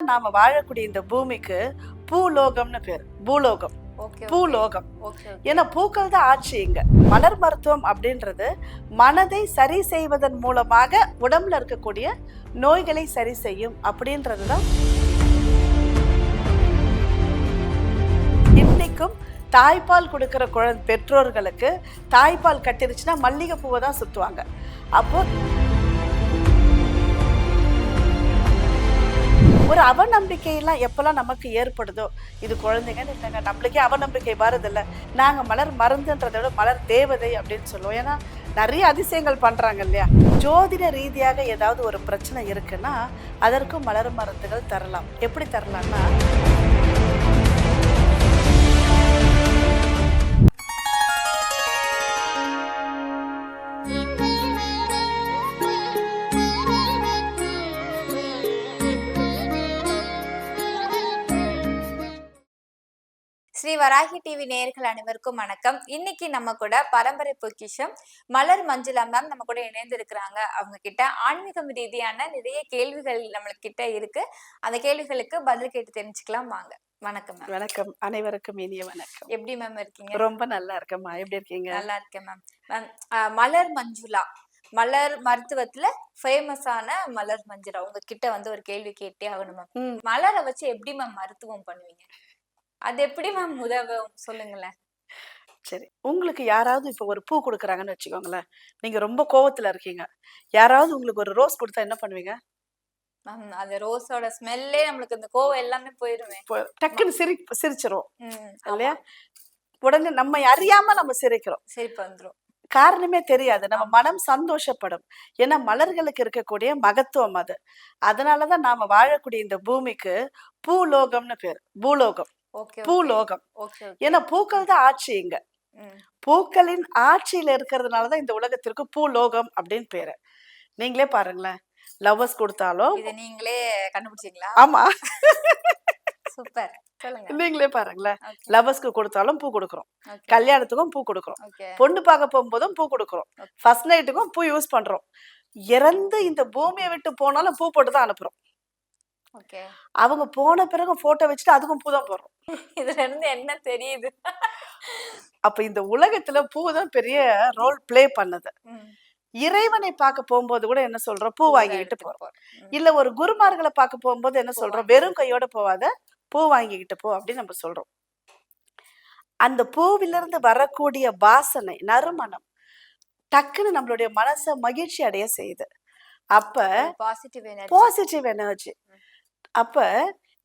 நாம வாழக்கூடிய இந்த பூமிக்கு பூலோகம்னு பேர். பூலோகம். பூலோகம். ஏன்னா பூக்கள் தான் ஆட்சி இங்க. மலர் மருத்துவம் அப்படின்றது மனதை சரி செய்வதன் மூலமாக உடம்புல இருக்கக்கூடிய நோய்களை சரி செய்யும் அப்படின்றது தான் இன்னைக்கும் தாய்ப்பால் கொடுக்கிற குழந்தை பெற்றோர்களுக்கு தாய்ப்பால் கட்டிருச்சுன்னா மல்லிகை பூவை தான் சுத்துவாங்க. அப்போ ஒரு அவநம்பிக்கையெல்லாம் எப்போல்லாம் நமக்கு ஏற்படுதோ இது குழந்தைங்கன்னு இல்லைங்க நம்மளுக்கே அவநம்பிக்கை வருதில்ல நாங்கள் மலர் மருந்துன்றதை விட மலர் தேவதை அப்படின்னு சொல்லுவோம். ஏன்னா நிறைய அதிசயங்கள் பண்ணுறாங்க இல்லையா? ஜோதிட ரீதியாக ஏதாவது ஒரு பிரச்சனை இருக்குன்னா அதற்கும் மலர் மருந்துகள் தரலாம். எப்படி தரலாம்னா ஸ்ரீ வராகி டிவி நேயர்கள் அனைவருக்கும் வணக்கம். இன்னைக்கு நம்ம கூட பரம்பரை பொக்கிஷம் மலர் மஞ்சுளா மேம் நம்ம கூட இணைந்து இருக்கிறாங்க அவங்க கிட்ட ஆன்மீகம் ரீதியான நிறைய கேள்விகள் நம்மளுக்கு கிட்ட இருக்கு. அந்த கேள்விகளுக்கு பதில் கேட்டு தெரிஞ்சுக்கலாம் வாங்க. வணக்கம் வணக்கம். அனைவருக்கும் இனிய வணக்கம். எப்படி மேம் இருக்கீங்க? ரொம்ப நல்லா இருக்கம்மா. எப்படி இருக்கீங்க? நல்லா இருக்கேன் மேம் மேம் மலர் மஞ்சுளா. மலர் மருத்துவத்துல ஃபேமஸான மலர் மஞ்சுளா. உங்ககிட்ட வந்து ஒரு கேள்வி கேட்டே ஆகணும் மேம். மலரை வச்சு எப்படி மேம் மருத்துவம் பண்ணுவீங்க? அது எப்படி மேம் உதவும் சொல்லுங்களேன். சரி. உங்களுக்கு யாராவது இப்போ ஒரு பூ கொடுக்குறாங்கன்னு வச்சுக்கோங்களேன். நீங்க ரொம்ப கோவத்துல இருக்கீங்க. யாராவது உங்களுக்கு ஒரு ரோஸ் கொடுத்தா என்ன பண்ணுவீங்க? மேம் அந்த ரோஸோட ஸ்மெல்லே நம்மளுக்கு இந்த கோவம் எல்லாமே போயிருமே. இப்போ டக்குன்னு சிரி சிரிச்சிரும். இல்லையா. உடனே நம்ம அறியாம நம்ம சிரிக்கிறோம். சிரிப்பு வந்துரும். காரணமே தெரியாது. நம்ம மனம் சந்தோஷப்படும். ஏன்னா மலர்களுக்கு இருக்கக்கூடிய மகத்துவம் அது. அதனாலதான் நாம வாழக்கூடிய இந்த பூமிக்கு பூலோகம்னு பேர். பூலோகம். பூலோகம். ஏன்னா பூக்கள் தான் ஆட்சி இங்க. பூக்களின் ஆட்சியில இருக்கிறதுனாலதான் இந்த உலகத்திற்கு பூலோகம் அப்படின்னு பேரு. நீங்களே பாருங்களேன். லவ்வர்ஸ் கொடுத்தாலும் நீங்களே கண்டுபிடிச்சீங்களா? ஆமா. சூப்பர். நீங்களே பாருங்களேன். ஓகே. லவ்வர்ஸ்க்கு கொடுத்தாலும் பூ கொடுக்குறோம். கல்யாணத்துக்கும் பூ கொடுக்குறோம். பொண்ணு பார்க்க போகும்போதும் பூ கொடுக்குறோம். ஃபர்ஸ்ட் நைட்டுக்கும் பூ யூஸ் பண்றோம். இறந்து இந்த பூமியை விட்டு போனாலும் பூ போட்டு தான் அனுப்புறோம். அவங்க போன பிறகு போட்டோ வச்சுட்டு அதுக்கும் பூ தான் போடுறோம். இதுல இருந்து என்ன தெரியுது? அப்ப இந்த உலகத்துல பூ தான் பெரிய ரோல் ப்ளே பண்ணுது. இறைவனை பார்க்க போகும்போது கூட என்ன சொல்றோம்? பூ வாங்கிக்கிட்டு போறோம். இல்ல ஒரு குருமார்களை பார்க்க போகும்போது என்ன சொல்றோம்? வெறும் கையோட போவாத பூ வாங்கிக்கிட்டு போ அப்படின்னு நம்ம சொல்றோம். அந்த பூவிலிருந்து வரக்கூடிய வாசனை நறுமணம் டக்குன்னு நம்மளுடைய மனசை மகிழ்ச்சி அடைய செய்யுது. அப்ப பாசிட்டிவ் பாசிட்டிவ் எனர்ஜி அப்ப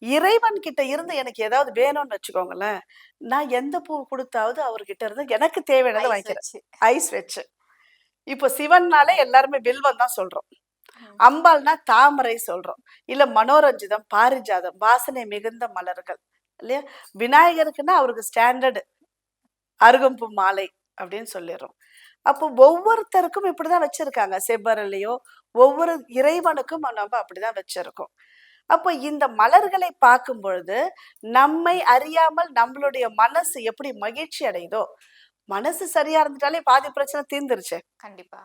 இறைவன் கிட்ட இருந்து எனக்கு ஏதாவது வேணும்னு வச்சுக்கோங்களேன். நான் எந்த பூ கொடுத்தாவது அவர்கிட்ட இருந்து எனக்கு தேவையானதை வாங்கிக்கிறேன். ஐஸ் வச்சு. இப்போ சிவன்னாலே எல்லாருமே வில்வம் தான் சொல்றோம். அம்பாள்னா தாமரை சொல்றோம். இல்ல மனோரஞ்சிதம் பாரிஜாதம் வாசனை மிகுந்த மலர்கள் இல்லையா? விநாயகருக்குன்னா அவருக்கு ஸ்டாண்டர்டு அருகம்பு மாலை அப்படின்னு சொல்லிடுறோம். அப்போ ஒவ்வொருத்தருக்கும் இப்படிதான் வச்சிருக்காங்க. செவ்வரலையோ ஒவ்வொரு இறைவனுக்கும் நம்ம அப்படிதான் வச்சிருக்கோம். அப்போ இந்த மலர்களை பார்க்கும் பொழுது நம்மை அறியாமல் நம்மளுடைய மனசு எப்படி மகிழ்ச்சி அடையுதோ மனசு சரியா இருந்துட்டாலே பாதி பிரச்சனை தீர்ந்துருச்சு. கண்டிப்பா.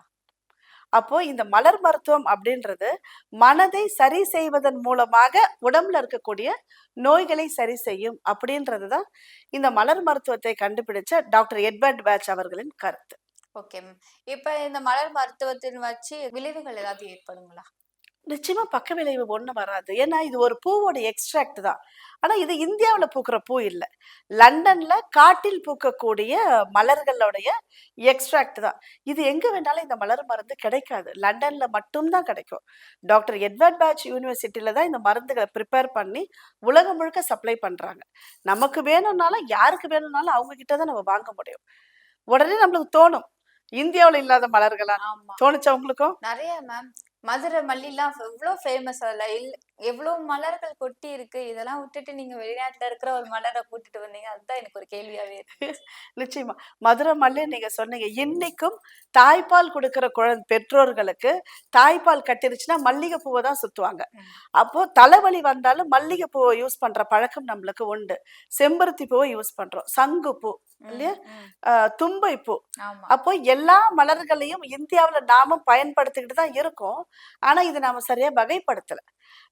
அப்போ இந்த மலர் மருத்துவம் அப்படின்றது மனதை சரி செய்வதன் மூலமாக உடம்புல இருக்கக்கூடிய நோய்களை சரி செய்யும் அப்படின்றது தான் இந்த மலர் மருத்துவத்தை கண்டுபிடிச்ச டாக்டர் எட்வர்ட் பேட்ச் அவர்களின் கருத்து. Okay ma'am. இப்ப இந்த மலர் மருத்துவத்தின் வச்சு விளைவுகள் ஏதாவது ஏற்படுங்களா? நிச்சயமா பக்க விளைவு ஒண்ணு வராது. ஏன்னா இது ஒரு பூவோட எக்ஸ்ட்ராக்ட் தான். ஆனா இது இந்தியாவுல பூக்கிற பூ இல்ல. லண்டன்ல காட்டில் பூக்கக்கூடிய மலர்களுடைய எக்ஸ்ட்ராக்ட் தான். இது எங்க வேணாலும் இந்த மலர் மருந்து கிடைக்காது. லண்டன்ல மட்டும்தான் கிடைக்கும். டாக்டர் எட்வர்ட் பேட்ச் யூனிவர்சிட்டியில தான் இந்த மருந்துகளை ப்ரிப்பேர் பண்ணி உலகம் முழுக்க சப்ளை பண்றாங்க. நமக்கு வேணும்னாலும் யாருக்கு வேணும்னாலும் அவங்க கிட்ட தான் நம்ம வாங்க முடியும். உடனே நம்மளுக்கு தோணும். இந்தியாவுல இல்லாத மலர்களா தோணுச்சா உங்களுக்கும்? நிறைய மேம் மதுரை மல்லிலாம் எவ்வளவு ஃபேமஸ் அதுல இல்ல எவ்வளவு மலர்கள் கொட்டி இருக்கு? இதெல்லாம் விட்டுட்டு நீங்க வெளிநாட்டுல இருக்கிற ஒரு மலரை கூட்டிட்டு வந்தீங்க. அதுதான் எனக்கு ஒரு கேள்வியாவே இருக்கு. நிச்சயமா. மதுரை மல்லி நீங்க சொன்னீங்க. இன்னைக்கும் தாய்ப்பால் கொடுக்கிற குழந்தை பெற்றோர்களுக்கு தாய்ப்பால் கட்டிருச்சுன்னா மல்லிகை பூவை தான் சுத்துவாங்க. அப்போ தலைவலி வந்தாலும் மல்லிகை பூவை யூஸ் பண்ற பழக்கம் நம்மளுக்கு உண்டு. செம்பருத்தி பூவை யூஸ் பண்றோம். சங்கு பூ இல்லையா? தும்பை பூ. அப்போ எல்லா மலர்களையும் இந்தியாவுல நாமும் பயன்படுத்திக்கிட்டு தான் இருக்கோம். ஆனா இதை நாம சரியா வகைப்படுத்தல.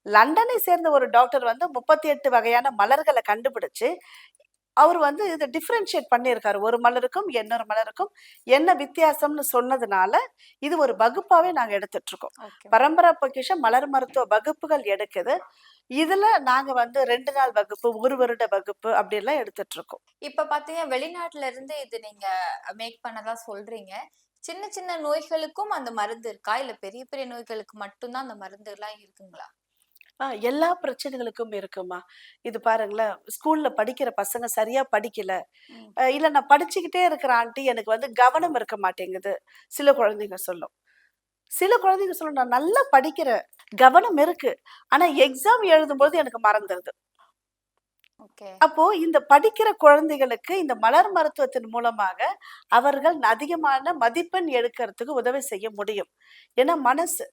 லண்டனை சேர்ந்த ஒரு டாக்டர் வந்து முப்பத்தி எட்டு வகையான மலர்களை கண்டுபிடிச்சு அவர் வந்து இதை டிஃப்ரென்ஷியேட் பண்ணியிருக்காரு. ஒரு மலருக்கும் இன்னொரு மலருக்கும் என்ன வித்தியாசம்னு சொன்னதுனால இது ஒரு வகுப்பாவே நாங்க எடுத்துட்டு இருக்கோம் பரம்பரை பொக்கிஷம் மலர் மருத்துவ வகுப்புகள் எடுக்குது. இதுல நாங்க வந்து ரெண்டு நாள் வகுப்பு ஒரு வருட வகுப்பு அப்படி எல்லாம் எடுத்துட்டு இருக்கோம் இப்ப பாத்தீங்கன்னா வெளிநாட்டுல இருந்து இது நீங்க மேக் பண்ணதா சொல்றீங்க. சின்ன சின்ன நோய்களுக்கும் அந்த மருந்து இருக்கா? இல்ல பெரிய பெரிய நோய்களுக்கு மட்டும்தான் அந்த மருந்து எல்லாம் இருக்குங்களா? ஆ, எல்லா பிரச்சனைகளுக்கும் இருக்குமா இது பாருங்களேன் ஸ்கூல்ல படிக்கிற பசங்க சரியா படிக்கல. ம். அஹ் இல்ல நான் படிச்சுக்கிட்டே இருக்கிற ஆண்டி எனக்கு வந்து கவனம் இருக்க மாட்டேங்குது. சில குழந்தைங்க சொல்லும். சில குழந்தைங்க சொல்லும் நான் நல்லா படிக்கிறேன் கவனம் இருக்கு. ஆனா எக்ஸாம் எழுதும்போது எனக்கு மறந்துடுது ஓகே. அப்போ இந்த படிக்கிற குழந்தைகளுக்கு இந்த மலர் மருத்துவத்தின் மூலமாக அவர்கள் அதிகமான மதிப்பெண் எடுக்கிறதுக்கு உதவி செய்ய முடியும். ஏன்னா மனசு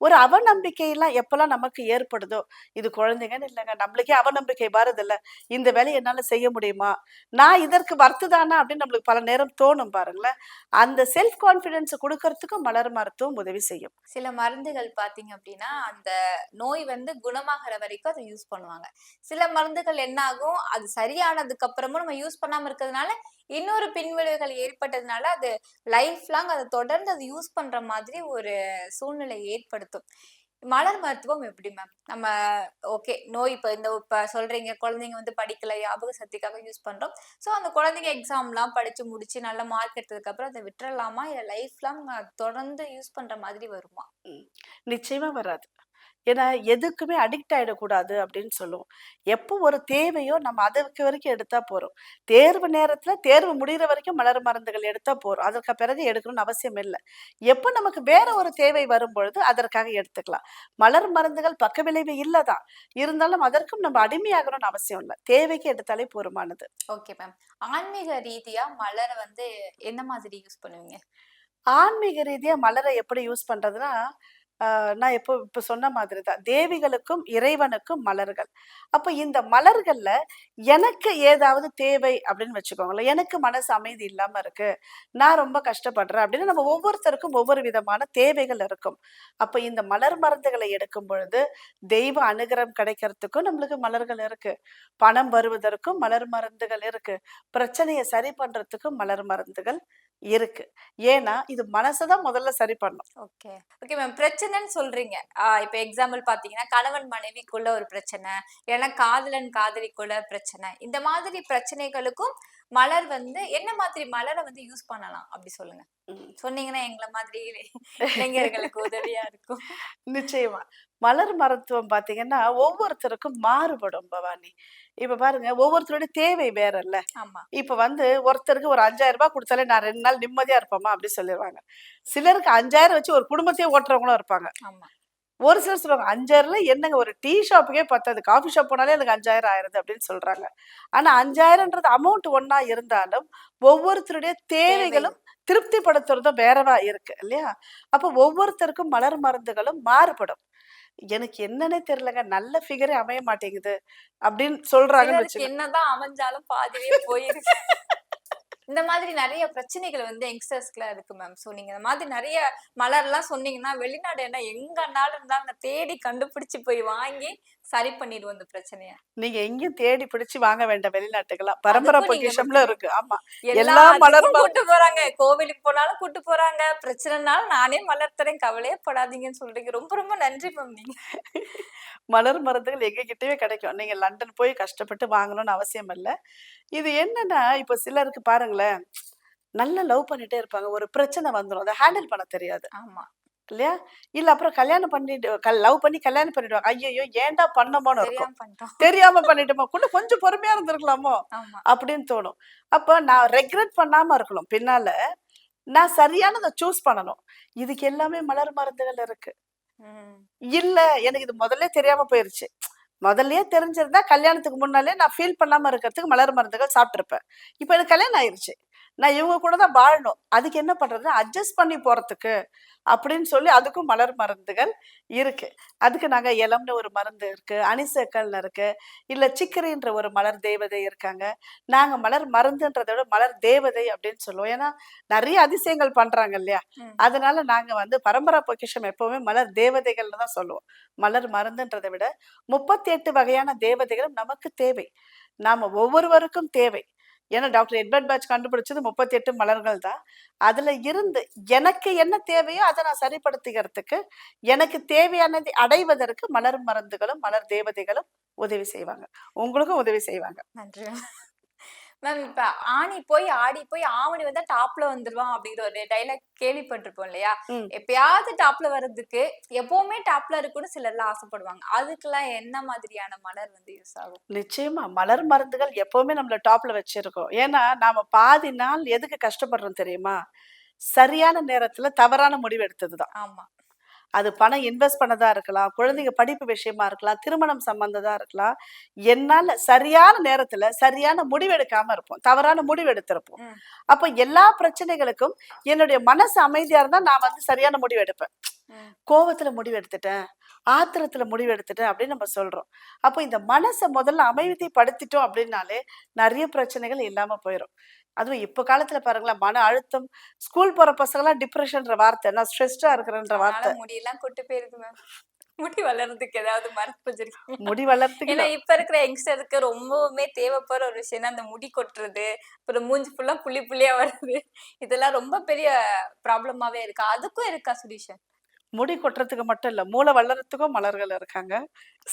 ஒரு அவநம்பிக்கையெல்லாம் எப்பெல்லாம் நமக்கு ஏற்படுதோ? இது குழந்தைங்கன்னு இல்லைங்க. நம்மளுக்கே அவநம்பிக்கை வருதில்ல இந்த வேலையை என்னால செய்ய முடியுமா? நான் இதற்கு வர்த்துதானா? அப்படின்னு நம்மளுக்கு பல நேரம் தோணும் பாருங்களேன். அந்த செல்ஃப் கான்ஃபிடென்ஸ் கொடுக்கறதுக்கும் மலர் மருத்துவம் உதவி செய்யும். சில மருந்துகள் பார்த்தீங்க அப்படின்னா அந்த நோய் வந்து குணமாகிற வரைக்கும் அதை யூஸ் பண்ணுவாங்க. சில மருந்துகள் என்ன ஆகும் அது சரியானதுக்கு அப்புறமும் நம்ம யூஸ் பண்ணாமல் இருக்கிறதுனால இன்னொரு பின்விளைவுகள் ஏற்பட்டதுனால அது லைஃப் லாங் அதை தொடர்ந்து அது யூஸ் பண்ற மாதிரி ஒரு சூழ்நிலை ஏற்படுத்தும். மலர் மருத்துவம் எப்படி மேம் நம்ம ஓகே நோய் இப்ப இந்த இப்ப சொல்றீங்க குழந்தைங்க வந்து படிக்கல ஞாபக சக்திக்காக யூஸ் பண்றோம். ஸோ அந்த குழந்தைங்க எக்ஸாம்லாம் படிச்சு முடிச்சு நல்ல மார்க் எடுத்ததுக்கு அப்புறம் அதை விட்டுறலாமா? இல்லை லைஃப் லாங் தொடர்ந்து யூஸ் பண்ற மாதிரி வருமா? நிச்சயமா வராது. ஏன்னா எதுக்குமே அடிக்ட் ஆயிடக்கூடாது அப்படின்னு சொல்லுவோம். எப்போ ஒரு தேவையோ நம்ம அதுக்கு வரைக்கும் எடுத்தா போறோம். தேர்வு நேரத்துல தேர்வு முடிகிற வரைக்கும் மலர் மருந்துகள் எடுத்தா போறோம். அதற்கு பிறகு எடுக்கணும்னு அவசியம் இல்லை. எப்போ நமக்கு வேற ஒரு தேவை வரும் பொழுது அதற்காக எடுத்துக்கலாம். மலர் மருந்துகள் பக்க விளைவு இல்லதான். இருந்தாலும் அதற்கும் நம்ம அடிமையாகணும்னு அவசியம் இல்லை. தேவைக்கு எடுத்தாலே போதுமானது. Okay ma'am. ஆன்மீக ரீதியா மலரை வந்து எந்த மாதிரி யூஸ் பண்ணுவீங்க? ஆன்மீக ரீதியா மலரை எப்படி யூஸ் பண்றதுன்னா ஆஹ் நான் எப்போ இப்போ சொன்ன மாதிரி தான். தேவிகளுக்கும் இறைவனுக்கும் மலர்கள். அப்போ இந்த மலர்களில் எனக்கு ஏதாவது தேவை அப்படின்னு வச்சுக்கோங்களேன். எனக்கு மனசு அமைதி இல்லாமல் இருக்கு. நான் ரொம்ப கஷ்டப்படுறேன் அப்படின்னு நம்ம ஒவ்வொருத்தருக்கும் ஒவ்வொரு விதமான தேவைகள் இருக்கும். அப்போ இந்த மலர் மருந்துகளை எடுக்கும் பொழுது தெய்வ அனுகிரகம் கிடைக்கிறதுக்கும் நம்மளுக்கு மலர்கள் இருக்குது பணம் வருவதற்கும் மலர் மருந்துகள் இருக்குது பிரச்சனையை சரி பண்ணுறதுக்கும் மலர் மருந்துகள் இருக்கு. ஏன்னா இது மனசைதான் முதல்ல சரி பண்ணும். ஓகே. Okay ma'am. பிரச்சனைன்னு சொல்றீங்க. இப்ப எக்ஸாம்பிள் பாத்தீங்கன்னா கணவன் மனைவிக்குள்ள ஒரு பிரச்சனை இல்லைன்னா காதலன் காதலிக்குள்ள பிரச்சனை. இந்த மாதிரி பிரச்சனைகளுக்கும் மலர் வந்து என்ன மாதிரி மலரை வந்து யூஸ் பண்ணலாம்? அப்படி சொல்லுங்க. சொன்னீங்கன்னா எங்களை மாதிரி இளைஞர்களுக்கு உதவியா இருக்கும். நிச்சயமா. மலர் மருத்துவம் பாத்தீங்கன்னா ஒவ்வொருத்தருக்கும் மாறுபடும் பவானி. இப்ப பாருங்க ஒவ்வொருத்தருடைய தேவை வேறல்ல. ஆமா. இப்ப வந்து ஒருத்தருக்கு ஒரு அஞ்சாயிரம் ரூபாய் கொடுத்தாலே நான் ரெண்டு நாள் நிம்மதியா இருப்போமா அப்படி சொல்லிடுவாங்க சிலருக்கு அஞ்சாயிரம் வச்சு ஒரு குடும்பத்தையே ஓட்டுறவங்களும் இருப்பாங்க. ஆமா. ஒரு சிலர் சொல்லுவாங்க அஞ்சாயிரம்ல என்னங்க ஒரு டீ ஷாப்புக்கே பத்தாது காஃபி ஷாப் போனாலே எனக்கு அஞ்சாயிரம் ஆயிருது அப்படின்னு சொல்றாங்க. ஆனா அஞ்சாயிரம்ன்றது அமௌண்ட் ஒண்ணா இருந்தாலும் ஒவ்வொருத்தருடைய தேவைகளும் திருப்திப்படுத்துறதும் வேறவா இருக்கு இல்லையா? அப்போ ஒவ்வொருத்தருக்கும் மலர் மருந்துகளும் மாறுபடும். எனக்கு என்னன்னே தெரியலங்க. நல்ல ஃபிகரே அமைய மாட்டேங்குது அப்படின்னு சொல்றாங்கன்னு வச்சுக்கோங்க என்னதான் அமைஞ்சாலும் பாதியே போயிருக்கு இந்த மாதிரி நிறைய பிரச்சனைகள் வந்து யங்ஸ்டர்ஸ்க்குலாம் இருக்கு மேம். ஸோ நீங்க இந்த மாதிரி நிறைய மலர்லாம் சொன்னீங்கன்னா வெளிநாடு என்ன எங்க நாடு இருந்தாலும் நான் தேடி கண்டுபிடிச்சு போய் வாங்கி சரி பண்ணிடுவோம் இந்த பிரச்சனைய. நீங்க எங்கேயும் தேடி பிடிச்சு வாங்க வேண்டாம் வெளிநாட்டுக்கெல்லாம். பரம்பரை பொக்கிஷம்ல இருக்கு. ஆமா. எல்லா எல்லா மலர் மலர் மரு- கூட்டு போறாங்க. கோவிலுக்கு போனாலும் கூட்டு போறாங்க. பிரச்சனைனாலும் நானே மலர் தரேன். கவலையே படாதீங்கன்னு சொல்றீங்க. ரொம்ப ரொம்ப நன்றி மேம் நீங்க. மலர் மருந்துகள் எங்ககிட்டயே கிடைக்கும். நீங்க லண்டன் போய் கஷ்டப்பட்டு வாங்கணும்னு அவசியம் இல்லை. இது என்னன்னா இப்ப சிலருக்கு பாருங்களேன் நல்லா லவ் பண்ணிட்டே இருப்பாங்க. ஒரு பிரச்சனை வந்துடும் அதை ஹேண்டில் பண்ண தெரியாது. ஆமா. இல்லையா? இல்ல அப்புறம் கல்யாணம் பண்ணிட்டு லவ் பண்ணி கல்யாணம் பண்ணிடுவாங்க. ஐயோ ஏன்டா பண்ணமோன்னு இருக்கும். தெரியாம பண்ணிட்டோம். கூட கொஞ்சம் பொறுமையா இருந்திருக்கலாமோ? அப்படின்னு தோணும். அப்ப நான் ரெக்ரெட் பண்ணாம இருக்கணும். பின்னால நான் சரியானதை சூஸ் பண்ணணும். இதுக்கு எல்லாமே மலர் மருந்துகள் இருக்கு. இல்ல எனக்கு இது முதல்ல தெரியாம போயிருச்சு. முதல்லயே தெரிஞ்சிருந்தா கல்யாணத்துக்கு முன்னாலே நான் ஃபீல் பண்ணாம இருக்கிறதுக்கு மலர் மருந்துகள் சாப்பிட்ருப்பேன் இப்போ எனக்கு கல்யாணம் ஆயிடுச்சு நான் இவங்க கூட தான் வாழணும். அதுக்கு என்ன பண்றது அட்ஜஸ்ட் பண்ணி போறதுக்கு அப்படின்னு சொல்லி அதுக்கும் மலர் மருந்துகள் இருக்கு. அதுக்கு நாங்க இளம்னு ஒரு மருந்து இருக்கு அணிசக்கல்னு இருக்கு இல்ல சிக்கரின்ற ஒரு மலர் தேவதை இருக்காங்க. நாங்க மலர் மருந்துன்றதை விட மலர் தேவதை அப்படின்னு சொல்லுவோம். ஏன்னா நிறைய அதிசயங்கள் பண்றாங்க இல்லையா. அதனால நாங்க வந்து பரம்பரா பொக்கிஷம் எப்பவுமே மலர் தேவதைகள்னு தான் சொல்லுவோம். மலர் மருந்துன்றதை விட முப்பத்தி எட்டு வகையான தேவதைகளும் நமக்கு தேவை. நாம ஒவ்வொருவருக்கும் தேவை. ஏன்னா டாக்டர் எட்வர்ட் பேட்ச் கண்டுபிடிச்சது முப்பத்தி எட்டு மலர்கள் தான். அதுல இருந்து எனக்கு என்ன தேவையோ அதை நான் சரிப்படுத்திக்கிறதுக்கு எனக்கு தேவையானதை அடைவதற்கு மலர் மருந்துகளும் மலர் தேவதைகளும் உதவி செய்வாங்க. உங்களுக்கும் உதவி செய்வாங்க. நன்றி மேம் இப்ப ஆணி போய் ஆடி போய் ஆவணி வந்தா டாப்ல வந்துருவான் அப்படிங்கிற ஒரு டைலாக் கேள்விப்பட்டிருப்போம் இல்லையா. எப்பயாவது டாப்ல வர்றதுக்கு எப்பவுமே டாப்ல இருக்குன்னு சிலர்லாம் ஆசைப்படுவாங்க. அதுக்கெல்லாம் என்ன மாதிரியான மலர் வந்து யூஸ் ஆகும்? நிச்சயமா. மலர் மருந்துகள் எப்பவுமே நம்மள டாப்ல வச்சிருக்கோம். ஏன்னா நாம பாதி நாள் எதுக்கு கஷ்டப்படுறோம் தெரியுமா? சரியான நேரத்துல தவறான முடிவு எடுத்ததுதான். ஆமா. அது பணம் இன்வெஸ்ட் பண்ணதா இருக்கலாம் குழந்தைங்க படிப்பு விஷயமா இருக்கலாம் திருமணம் சம்பந்ததா இருக்கலாம் என்னால சரியான நேரத்துல சரியான முடிவு எடுக்காம இருப்போம் தவறான முடிவு எடுத்திருப்போம். அப்ப எல்லா பிரச்சனைகளுக்கும் என்னுடைய மனசு அமைதியா இருந்தா நான் வந்து சரியான முடிவு எடுப்பேன். கோவத்துல முடிவு எடுத்துட்டேன் ஆத்திரத்துல முடிவு எடுத்துட்டேன் அப்படின்னு நம்ம சொல்றோம் அப்போ இந்த மனசை முதல்ல அமைதிப்படுத்திட்டோம் அப்படின்னாலே நிறைய பிரச்சனைகள் இல்லாம போயிடும் அதுவும் இப்ப காலத்துல பாருங்களேன் மன அழுத்தம் ஸ்கூல் போற பசங்களாம் டிப்ரெஷன்ற வார்த்தை நான் ஸ்ட்ரெஸ்டா இருக்கிறேன்ற வார்த்தை. முடியெல்லாம் கொட்டு போயிருது மேம் முடி வளர்றதுக்கு ஏதாவது மருந்து வச்சிருக்கீங்க முடி வளர்த்துக்கு ஏன்னா இப்ப இருக்கிற யங்ஸ்டருக்கு ரொம்பவுமே தேவைப்படுற ஒரு விஷயம் அந்த முடி கொட்டுறது அப்புறம் மூஞ்சி ஃபுல்லா புள்ளி புள்ளியா வருது இதெல்லாம் ரொம்ப பெரிய ப்ராப்ளமாவே இருக்கு. அதுக்கும் இருக்கா சொல்யூஷன் முடி கொட்டுறதுக்கு மட்டும் இல்ல மூளை வளர்றதுக்கும் மலர்கள் இருக்காங்க.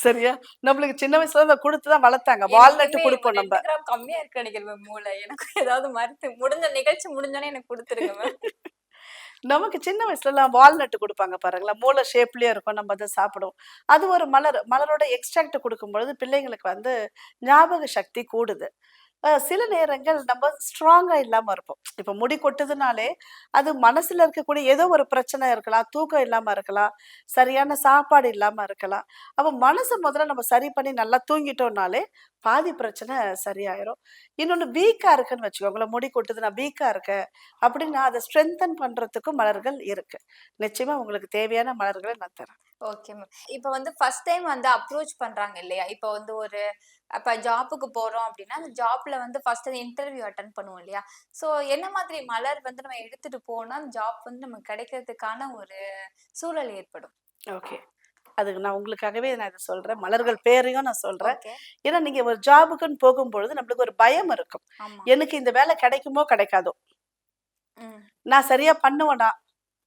சரியா? நம்மளுக்கு சின்ன வயசுல அதை கொடுத்துதான் வளர்த்தாங்க. வால்நட் கொடுப்போம் நம்ம. கம்மியா இருக்கு நினைக்கிறேன் மூளை. எனக்கு ஏதாவது மருந்து முடிஞ்ச நிகழ்ச்சி முடிஞ்சோடனே எனக்கு கொடுத்துருங்க நமக்கு சின்ன வயசுல எல்லாம் வால்நட் கொடுப்பாங்க பாருங்களேன். மூளை ஷேப்லயே இருக்கும் நம்ம அதை சாப்பிடுவோம். அது ஒரு மலர் மலரோட எக்ஸ்ட்ராக்ட் கொடுக்கும் பொழுது பிள்ளைங்களுக்கு வந்து ஞாபக சக்தி கூடுது. சில நேரங்கள் நம்ம ஸ்ட்ராங்காக இல்லாமல் இருப்போம். இப்போ முடி கொட்டுதுனாலே அது மனசில் இருக்கக்கூடிய ஏதோ ஒரு பிரச்சனை இருக்கலாம் தூக்கம் இல்லாமல் இருக்கலாம் சரியான சாப்பாடு இல்லாமல் இருக்கலாம். அப்போ மனசை முதல்ல நம்ம சரி பண்ணி நல்லா தூங்கிட்டோம்னாலே பாதி பிரச்சனை சரியாயிரும். இன்னொன்று வீக்காக இருக்குன்னு வச்சுக்கோங்களேன் முடி கொட்டுது நான் வீக்கா இருக்கேன் அப்படின்னா அதை ஸ்ட்ரென்தன் பண்ணுறதுக்கும் மலர்கள் இருக்குது நிச்சயமாக உங்களுக்கு தேவையான மலர்களை நான் தரேன். ஓகே மேம் இப்போ வந்து ஃபர்ஸ்ட் டைம் வந்து அப்ரோச் பண்றாங்க இல்லையா? இப்போ வந்து ஒரு அப்ப ஜாப்புக்கு போறோம் அப்படின்னா அந்த ஜாப்ல வந்து ஃபர்ஸ்ட் இன்டர்வியூ அட்டன் பண்ணுவோம் இல்லையா? ஸோ என்ன மாதிரி மலர் வந்து நம்ம எடுத்துட்டு போனா அந்த ஜாப் வந்து நமக்கு கிடைக்கிறதுக்கான ஒரு சூழல் ஏற்படும்? ஓகே அதுக்கு நான் உங்களுக்காகவே நான் இதை சொல்றேன். மலர்கள் பேரையும் நான் சொல்றேன். ஓகே ஏன்னா நீங்க ஒரு ஜாபுக்குன்னு போகும்பொழுது நம்மளுக்கு ஒரு பயம் இருக்கும். எனக்கு இந்த வேலை கிடைக்குமோ கிடைக்காதோ? நான் சரியா பண்ணுவேனா?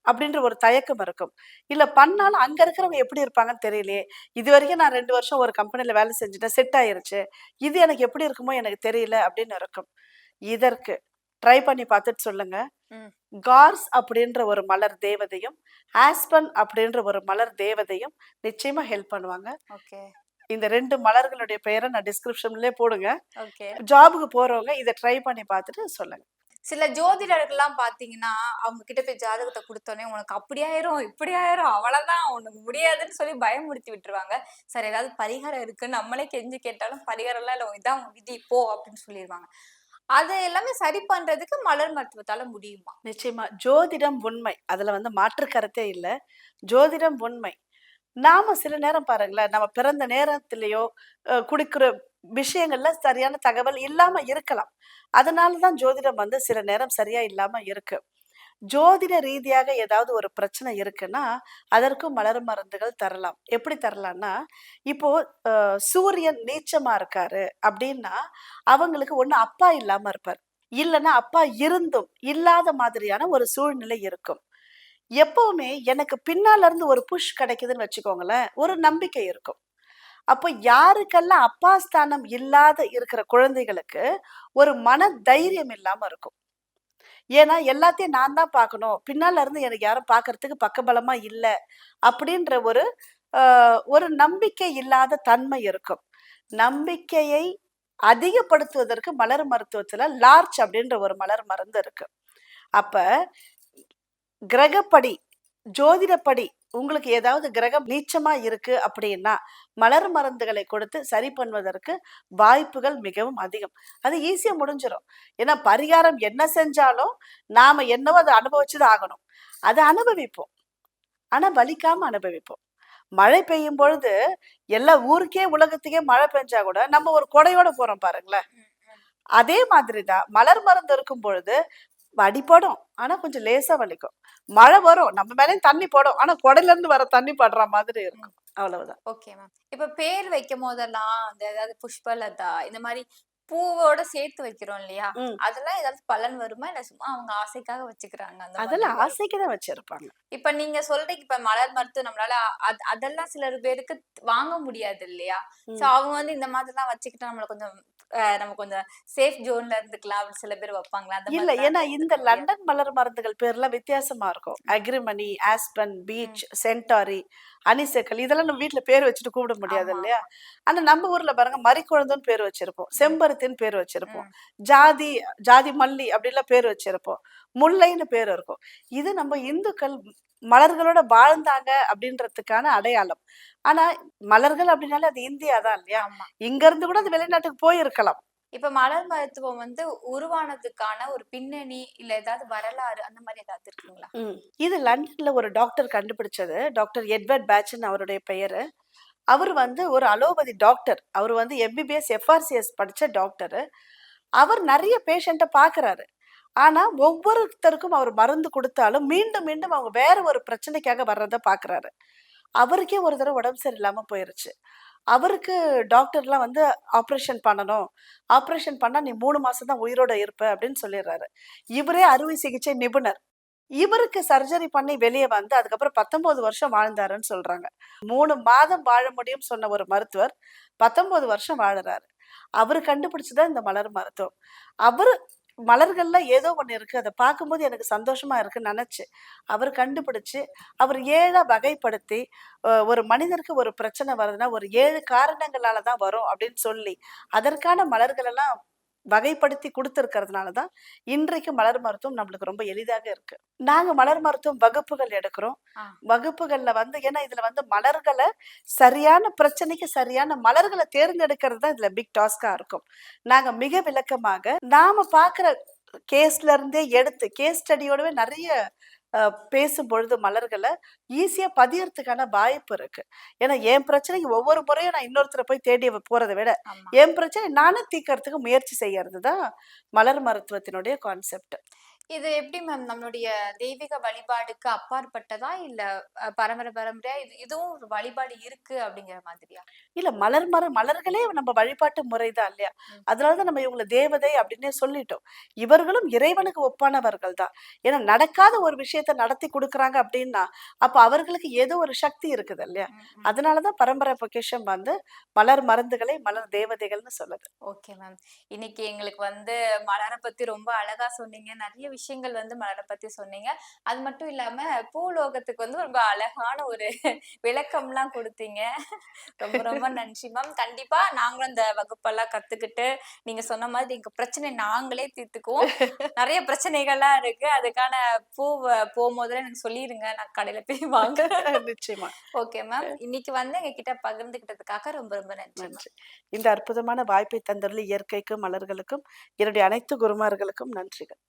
அப்படின்ற ஒரு தயக்கம் இருக்கும். இல்ல பண்ணாலும் அங்க இருக்கிறவங்க எப்படி இருப்பாங்கன்னு தெரியலையே. இது வரைக்கும் நான் ரெண்டு வருஷம் ஒரு கம்பெனில வேலை செஞ்சுட்டேன் செட் ஆயிருச்சு. இது எனக்கு எப்படி இருக்குமோ எனக்கு தெரியல அப்படின்னு இருக்கும். இதற்கு ட்ரை பண்ணி பார்த்துட்டு சொல்லுங்க. கார்ஸ் அப்படின்ற ஒரு மலர் தேவதையும் ஆஸ்பன் அப்படின்ற ஒரு மலர் தேவதையும் நிச்சயமா ஹெல்ப் பண்ணுவாங்க. ஓகே. இந்த ரெண்டு மலர்களுடைய பெயரை நான் டிஸ்கிரிப்ஷன்லயே போடுங்க. ஓகே. ஜாபுக்கு போறவங்க இதை ட்ரை பண்ணி பார்த்துட்டு சொல்லுங்க. சில ஜோதிடர்கள்லாம் பாத்தீங்கன்னா அவங்க கிட்ட போய் ஜாதகத்தை கொடுத்தோன்னே உனக்கு அப்படி ஆயிரும் இப்படி ஆயிரும் அவ்வளவுதான் உனக்கு முடியாதுன்னு சொல்லி பயமுறுத்தி விட்டுருவாங்க. சார் ஏதாவது பரிகாரம் இருக்குன்னு நம்மளே கெஞ்சு கேட்டாலும் பரிகாரம் எல்லாம் இல்லை இதான் விதி போ அப்படின்னு சொல்லிடுவாங்க அது எல்லாமே சரி பண்றதுக்கு மலர் மருத்துவத்தால முடியுமா? நிச்சயமா. ஜோதிடம் உண்மை. அதுல வந்து மாற்று கருத்தே இல்லை. ஜோதிடம் உண்மை. நாம சில நேரம் பாருங்களேன் நம்ம பிறந்த நேரத்திலேயோ குடிக்கிற விஷயங்கள்ல சரியான தகவல் இல்லாம இருக்கலாம். அதனாலதான் ஜோதிடம் வந்து சில நேரம் சரியா இல்லாம இருக்கு. ஜோதிட ரீதியாக ஏதாவது ஒரு பிரச்சனை இருக்குன்னா அதற்கும் மலர் மருந்துகள் தரலாம். எப்படி தரலாம்னா இப்போ சூரியன் நீச்சமா இருக்காரு அப்படின்னா அவங்களுக்கு ஒண்ணு அப்பா இல்லாம இருப்பார். இல்லைன்னா அப்பா இருந்தும் இல்லாத மாதிரியான ஒரு சூழ்நிலை இருக்கும். எப்பவுமே எனக்கு பின்னால இருந்து ஒரு புஷ் கிடைக்குதுன்னு வச்சுக்கோங்களேன் ஒரு நம்பிக்கை இருக்கும். அப்போ யாருக்கெல்லாம் அப்பா ஸ்தானம் இல்லாத இருக்கிற குழந்தைகளுக்கு ஒரு மன தைரியம் இல்லாமல் இருக்கும். ஏன்னா எல்லாத்தையும் நான் தான் பார்க்கணும். பின்னால இருந்து எனக்கு யாரும் பார்க்கறதுக்கு பக்கபலமா இல்லை அப்படின்ற ஒரு ஒரு நம்பிக்கை இல்லாத தன்மை இருக்கும். நம்பிக்கையை அதிகப்படுத்துவதற்கு மலர் மருத்துவத்துல லார்ச் அப்படின்ற ஒரு மலர் மருந்து இருக்கு. அப்ப கிரகப்படி ஜோதிடப்படி உங்களுக்கு ஏதாவது கிரகம் நீச்சமா இருக்கு அப்படின்னா மலர் மருந்துகளை கொடுத்து சரி பண்ணுவதற்கு வாய்ப்புகள் மிகவும் அதிகம். அது ஈஸியா முடிஞ்சிடும் ஏன்னா பரிகாரம் என்ன செஞ்சாலும் நாம என்னவோ அதை அனுபவிச்சுதான் ஆகணும். அதை அனுபவிப்போம். ஆனா வலிக்காம அனுபவிப்போம். மழை பெய்யும் பொழுது எல்லா ஊருக்கே உலகத்துக்கே மழை பெஞ்சா கூட நம்ம ஒரு கொடையோட போறோம் பாருங்களேன். அதே மாதிரிதான் மலர் மருந்து இருக்கும் பொழுது வடிப்படும் ஆனா கொஞ்சம் லேசா வலிக்கும். மழை வரும். நம்ம மேலேயும் தண்ணி போடும். ஆனா குடையில இருந்து வர தண்ணி படுற மாதிரி இருக்கும். அவ்வளவுதான். Okay ma'am. இப்ப பேர் வைக்கும் போதெல்லாம் அந்த ஏதாவது புஷ்பலதா இந்த மாதிரி பூவோட சேர்த்து வைக்கிறோம் இல்லையா. அதெல்லாம் ஏதாவது பலன் வருமா? இல்ல சும்மா அவங்க ஆசைக்காக வச்சுக்கிறாங்க அதெல்லாம். ஆசைக்கு தான் வச்சிருப்பாங்க. இப்ப நீங்க சொல்றீங்க இப்ப மலர் மருத்துவம் நம்மளால அத்- அதெல்லாம் சிலர் பேருக்கு வாங்க முடியாது இல்லையா? சோ. அவங்க வந்து இந்த மாதிரி எல்லாம் வச்சுக்கிட்டா நம்மள கொஞ்சம் நம்ம கொஞ்சம் சேஃப் ஜோன்ல இருந்துக்கலாம் அப்படின்னு சில பேர் வைப்பாங்களா? இல்ல. ஏன்னா இந்த லண்டன் மலர் மருந்துகள் பேர்லாம் வித்தியாசமா இருக்கும். அக்ரிமணி ஆஸ்பன் பீச் சென்டாரி அனிசெக்கல் இதெல்லாம் நம்ம வீட்ல பேர் வச்சுட்டு கூப்பிட முடியாது இல்லையா? ஆனா நம்ம ஊர்ல பாருங்க மறிக்குழந்துன்னு பேர் வச்சிருப்போம். செம்பருத்தின்னு பேர் வச்சிருப்போம். ஜாதி ஜாதி மல்லி அப்படிலாம் பேர் வச்சிருப்போம். முல்லைன்னு பேர் இருக்கும். இது நம்ம இந்துக்கள் மலர்களோட வாழ்ந்தாங்க அப்படின்றதுக்கான அடையாளம். ஆனா மலர்கள் அப்படின்னாலே அது இந்தியா தான் இல்லையா? இங்க இருந்து கூட அது வெளிநாட்டுக்கு போயிருக்கலாம். இப்ப மலர் மருத்துவம் வந்து உருவானதுக்கான ஒரு பின்னணி இல்ல ஏதாவது வரலாறு அந்த மாதிரி ஏதாவது இருக்குங்களா? இது லண்டன்ல ஒரு டாக்டர் கண்டுபிடிச்சது. டாக்டர் எட்வர்ட் பேட்சன் அவருடைய பெயரு. அவர் வந்து ஒரு அலோபதி டாக்டர். அவர் வந்து எம்பிபிஎஸ் எஃப்ஆர்சிஎஸ் படிச்ச டாக்டர். அவர் நிறைய பேஷண்ட்டை பாக்குறாரு. ஆனா ஒவ்வொருத்தருக்கும் அவர் மருந்து கொடுத்தாலும் மீண்டும் மீண்டும் அவங்க வேற ஒரு பிரச்சனைக்காக வர்றத பார்க்கறாரு அவருக்கே ஒரு தடவை உடம்பு சரியில்லாம போயிருச்சு. அவருக்கு டாக்டர்லாம் வந்து ஆப்ரேஷன் பண்ணணும். ஆப்ரேஷன் பண்ணால் நீ மூணு மாதம் தான் உயிரோட இருப்ப அப்படின்னு சொல்லிடுறாரு. இவரே அறுவை சிகிச்சை நிபுணர். இவருக்கு சர்ஜரி பண்ணி வெளியே வந்து அதுக்கப்புறம் பத்தொன்பது வருஷம் வாழ்ந்தாருன்னு சொல்றாங்க. மூணு மாதம் வாழ முடியும் சொன்ன ஒரு மருத்துவர் பத்தொன்பது வருஷம் வாழுறாரு. அவர் கண்டுபிடிச்சதான் இந்த மலர் மருத்துவம். அவர் மலர்கள்ல ஏதோ ஒன்று இருக்குது அதை பார்க்கும்போது எனக்கு சந்தோஷமா இருக்குன்னு நினச்சி அவர் கண்டுபிடிச்சு அவர் ஏழாக வகைப்படுத்தி ஒரு மனிதருக்கு ஒரு பிரச்சனை வருதுன்னா ஒரு ஏழு காரணங்களால தான் வரும் அப்படின்னு சொல்லி அதற்கான மலர்களெல்லாம் வகைப்படுத்தி கொடுத்துருக்கிறதுனால தான் இன்றைக்கு மலர் மருத்துவம் நம்மளுக்கு ரொம்ப எளிதாக இருக்கு. நாங்க மலர் மருத்துவம் வகுப்புகள் எடுக்கிறோம். வகுப்புகள்ல வந்து ஏன்னா இதுல வந்து மலர்களை சரியான பிரச்சனைக்கு சரியான மலர்களை தேர்ந்தெடுக்கிறது தான் இதுல பிக் டாஸ்கா இருக்கும். நாங்க மிக விளக்கமாக நாம பாக்குற கேஸ்ல இருந்தே எடுத்து கேஸ் ஸ்டடியோடவே நிறைய அஹ், பேசும் பொழுது மலர்களை ஈஸியா பதியறதுக்கான வாய்ப்பு இருக்கு. ஏன்னா என் பிரச்சனைக்கு ஒவ்வொரு முறையும் நான் இன்னொருத்தரை போய் தேடி போறதை விட என் பிரச்சனை நானே தீர்க்கறதுக்கு முயற்சி செய்யறது தான் மலர் மருத்துவத்தினுடைய கான்செப்ட் இது எப்படி மேம் நம்மளுடைய தெய்வீக வழிபாடுக்கு அப்பாற்பட்டதா? இல்ல அஹ், பரம்பரை பரம்பரையா? இது இதுவும் ஒரு வழிபாடு இருக்கு அப்படிங்கிற மாதிரியா? இல்ல மலர் மர மலர்களே நம்ம வழிபாட்டு முறைதான் இல்லையா? ம். அதனாலதான் நம்ம இவங்களை தேவதை அப்படின்னே சொல்லிட்டோம். இவர்களும் இறைவனுக்கு ஒப்பானவர்கள் தான். ஏன்னா நடக்காத ஒரு விஷயத்த நடத்தி கொடுக்குறாங்க அப்படின்னா அப்ப அவர்களுக்கு ஏதோ ஒரு சக்தி இருக்குது இல்லையா. அதனாலதான் பரம்பரை பொக்கிஷம் வந்து மலர் மருந்துகளை மலர் தேவதைகள்னு சொல்லுது. ஓகே மேம் இன்னைக்கு எங்களுக்கு வந்து மலரை பத்தி ரொம்ப அழகா சொன்னீங்க. நிறைய விஷயங்கள் வந்து மலரை பத்தி சொன்னீங்க. அது மட்டும் இல்லாம பூலோகத்துக்கு வந்து ரொம்ப அழகான ஒரு விளக்கம்லாம் கொடுத்தீங்க. ரொம்ப ரொம்ப நன்றி மேம் கண்டிப்பா நாங்களும் அந்த வகுப்பெல்லாம் கத்துக்கிட்டு நீங்க சொன்ன மாதிரி எங்க பிரச்சனை நாங்களே தீர்த்துக்குவோம். நிறைய பிரச்சனைகள்லாம் இருக்கு. அதுக்கான பூ போகும்போதுல எனக்கு சொல்லிருங்க. நான் கடையில போய் வாங்க நிச்சயமா. ஓகே மேம் இன்னைக்கு வந்து எங்க கிட்ட பகிர்ந்துகிட்டதுக்காக ரொம்ப ரொம்ப நன்றி. இந்த அற்புதமான வாய்ப்பை தந்தருளி இயற்கைக்கும் மலர்களுக்கும் என்னுடைய அனைத்து குருமார்களுக்கும் நன்றிகள்.